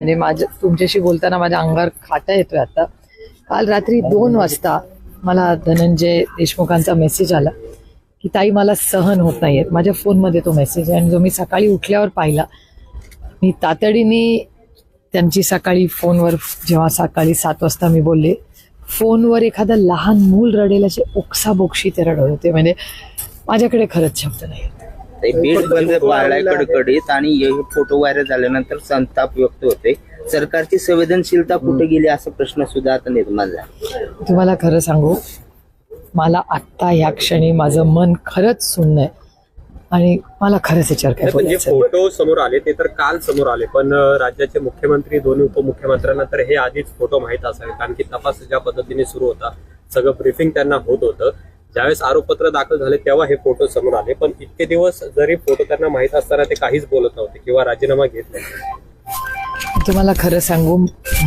म्हणजे माझ्या तुमच्याशी बोलताना माझ्या अंगावर खाटा येतोय आता. काल रात्री दोन वाजता मला धनंजय देशमुखांचा मेसेज आला की ताई मला सहन होत नाहीये. माझ्या फोनमध्ये तो मेसेज आहे आणि जो मी सकाळी उठल्यावर पाहिला मी तातडीने त्यांची सकाळी फोनवर जेव्हा सकाळी सात वाजता मी बोलले फोनवर एखादं लहान मूल रडेल असे ओक्साबोक्षी ते रडत होते. म्हणजे माझ्याकडे खरंच शब्द नाही ते बीड बंद पाळलाय कडकडीत आणि हे फोटो व्हायरल झाल्यानंतर संताप व्यक्त होते सरकारची संवेदनशीलता कुठे गेली असा प्रश्न सुद्धा आता निर्माण झाला. तुम्हाला खरं सांगू मला आत्ता या क्षणी माझं मन खरंच सुन्न आहे. आणि मला खरंच नाही, पण जे बोलायचं आहे. फोटो समोर आले ते तर काल समोर आले पण अं, राज्याचे मुख्यमंत्री दोन्ही उपमुख्यमंत्र्यांना तर हे आधीच फोटो माहीत असावे कारण की तपास ज्या पद्धतीने सुरू होता सगळं ब्रीफिंग त्यांना होत होतं. ज्यावेळेस आरोपपत्र दाखल झाले तेव्हा हे फोटो समोर आले. पण इतके दिवस जरी फोटो त्यांना माहीत असताना ते काहीच बोलत नव्हते किंवा राजीनामा घेत नाही तुम्हाला खरं सांगू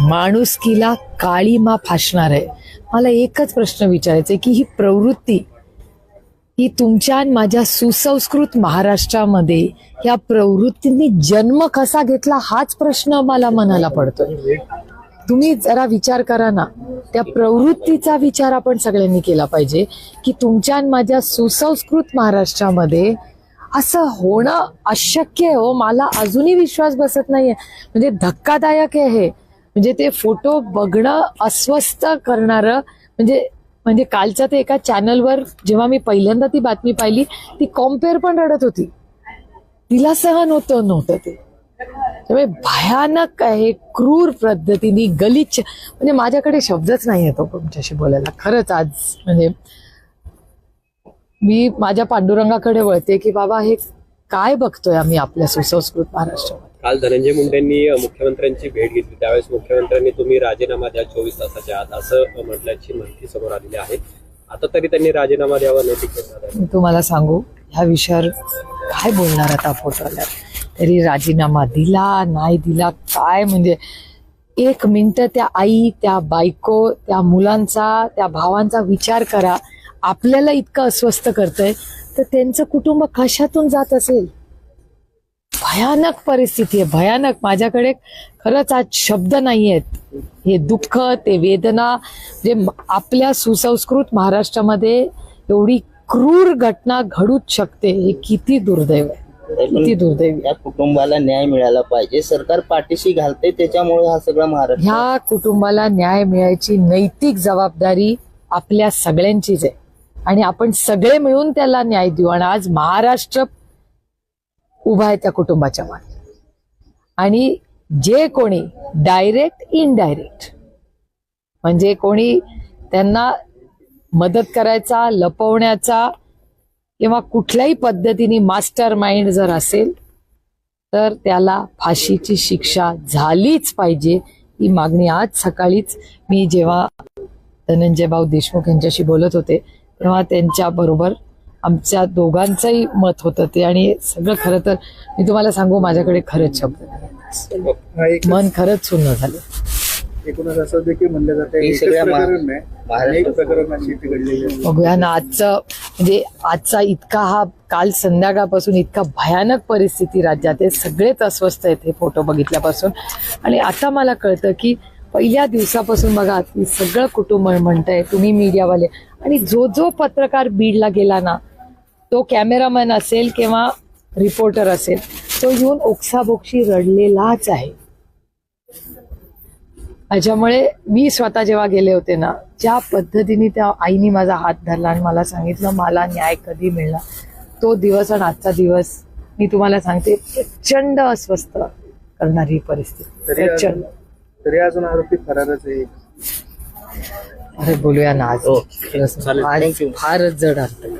माणुसकीला काळी मा फासणार आहे. मला एकच प्रश्न विचारायचा की ही प्रवृत्ती ही तुमच्या आणि माझ्या सुसंस्कृत महाराष्ट्रामध्ये या प्रवृत्तींनी जन्म कसा घेतला हाच प्रश्न मला मनाला पडतोय. तुम्ही जरा विचार करा ना. त्या प्रवृत्तीचा विचार आपण सगळ्यांनी केला पाहिजे की तुमच्या आणि माझ्या सुसंस्कृत महाराष्ट्रामध्ये असं होणं अशक्य आहे हो. मला अजूनही विश्वास बसत नाहीये. म्हणजे धक्कादायक आहे हे. म्हणजे ते फोटो बघणं अस्वस्थ करणारं. म्हणजे म्हणजे कालच्या ते एका चॅनलवर जेव्हा मी पहिल्यांदा ती बातमी पाहिली ती कॉम्पेअर पण रडत होती. तिला सहन होतं नव्हतं ते. त्यामुळे भयानक आहे क्रूर पद्धतीने गलिच्छ. म्हणजे माझ्याकडे शब्दच नाही येतो तुमच्याशी बोलायला. खरंच आज म्हणजे मी माझ्या पांडुरंगाकडे वळते की बाबा हे काय बघतोय आम्ही आपल्या सुसंस्कृत महाराष्ट्रामध्ये? काल धनंजय मुंडेंनी मुख्यमंत्र्यांची भेट घेतली. त्यावेळेस मुख्यमंत्र्यांनी तुम्ही राजीनामा द्या चोवीस तासाच्या आत असं म्हटल्याची माहिती समोर आलेली आहे. आता तरी त्यांनी राजीनामा द्यावा मी तुम्हाला सांगू ह्या विषयावर काय बोलणार आता फोटो आल्यावर तरी राजीनामा दिला नाही दिला काय? म्हणजे एक मिनटं त्या आई त्या बायको त्या मुलांचा त्या भावांचा विचार करा. आपल्याला इतकं अस्वस्थ करतंय. तर त्यांचं कुटुंब कशातून जात असेल? भयानक परिस्थिती आहे भयानक. माझ्याकडे खरंच आज शब्द नाही आहेत हे दुःख ते वेदना जे आपल्या सुसंस्कृत महाराष्ट्रामध्ये एवढी क्रूर घटना घडूच शकते हे किती दुर्दैव आहे. दुर्दैवी. या कुटुंबाला न्याय मिळाला पाहिजे. सरकार पाठीशी घालते त्याच्यामुळे हा सगळा महाराष्ट्र ह्या कुटुंबाला न्याय मिळायची नैतिक जबाबदारी आपल्या सगळ्यांचीच आहे. आणि आपण सगळे मिळून त्याला न्याय देऊ आणि आज महाराष्ट्र उभा आहे त्या कुटुंबाच्या मागे. आणि जे कोणी डायरेक्ट इनडायरेक्ट म्हणजे कोणी त्यांना मदत करायचा लपवण्याचा किंवा कुठल्याही पद्धतीने मास्टर माइंड जर असेल तर त्याला फाशीची शिक्षा झालीच पाहिजे. ही मागणी आज सकाळीच मी जेव्हा धनंजय भाऊ देशमुख यांच्याशी बोलत होते तेव्हा त्यांच्या बरोबर आमच्या दोघांचंही मत होतं ते. आणि सगळं खरं तर मी तुम्हाला सांगू माझ्याकडे खरंच शब्द मन खरंच सुन्न झालं. एकूणच असं देखील म्हणलं जातं हे बघूया ना आजचं म्हणजे आजचा इतका हा काल संध्याकाळपासून इतका भयानक परिस्थिती राज्यात आहे. सगळेच अस्वस्थ आहेत हे फोटो बघितल्यापासून. आणि आता मला कळतं की पहिल्या दिवसापासून बघा की सगळं कुटुंब म्हणतंय तुम्ही मीडियावाले. आणि जो जो पत्रकार बीडला गेला ना तो कॅमेरामॅन असेल किंवा रिपोर्टर असेल तो येऊन ओक्साबोक्षी रडलेलाच आहे. त्याच्यामुळे मी स्वतः जेव्हा गेले होते ना ज्या पद्धतीने त्या आईने माझा हात धरला आणि मला सांगितलं मला न्याय कधी मिळणार? तो दिवस आणि आजचा दिवस मी तुम्हाला सांगते प्रचंड अस्वस्थ करणारी परिस्थिती. प्रचंड. तरी अजून आरोपी फरारच आहे. अरे बोलूया ना आज. हो. फारच जड असतं